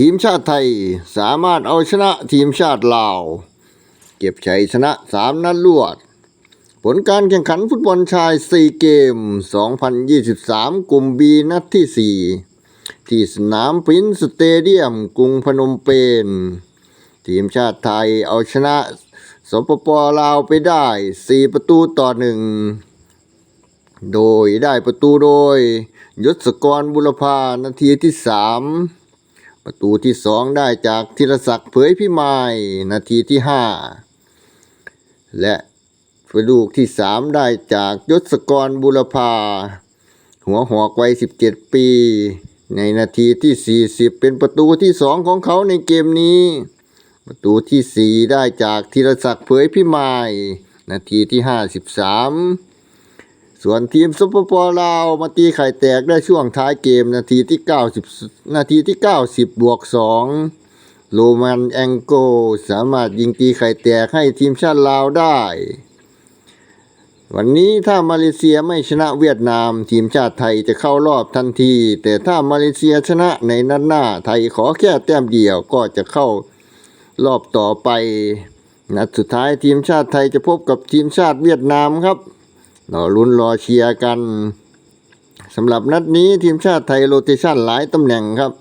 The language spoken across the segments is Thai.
ทีมชาติไทยสามารถเอาชนะทีมชาติลาว เก็บชัยชนะสามนัดรวด ผลการแข่งขันฟุตบอลชาย 4 เกม 2023 กลุ่มบีนัดที่ 4 ที่สนามปินสเตเดียมกรุงพนมเปญทีมชาติไทยเอาชนะสปปลาวไปได้ 4 ประตูต่อหนึ่งโดยได้ประตูโดย ยศกรบุรพานาทีที่สาม ประตูที่สองได้จากธีรศักดิ์เผยพิมายนาทีที่ห้าและประตูที่สามได้จากยศกรบุรพา หัวหอกวัยสิบเจ็ดปี ในนาทีที่สี่สิบเป็นประตูที่สองของเขาในเกมนี้ ประตูที่สี่ได้จากธีรศักดิ์เผยพิมาย นาทีที่ห้าสิบสาม ส่วนทีมซุปเปอร์ปอลาวมาตีไข่แตกได้ช่วงท้ายเกมนาทีที่ 90 นาทีที่ 90 บวก 2 โรมันแองโกสามารถยิงตีไข่แตกให้ทีมชาติลาวได้ วันนี้ถ้ามาเลเซียไม่ชนะเวียดนาม ทีมชาติไทยจะเข้ารอบทันที แต่ถ้ามาเลเซียชนะในนัดหน้า ไทยขอแค่แต้มเดียวก็จะเข้ารอบต่อไป นัดสุดท้ายทีมชาติไทยจะพบกับทีมชาติเวียดนามครับ รอลุ้นรอเชียร์กันสำหรับนัดนี้ทีมชาติไทยโรเตชันหลายตำแหน่งครับ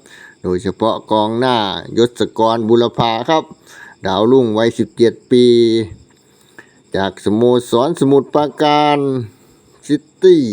โดยเฉพาะกองหน้ายศกรบุรพาครับ ดาวรุ่งวัย 17 ปี จากสโมสรสมุทรปราการซิตี้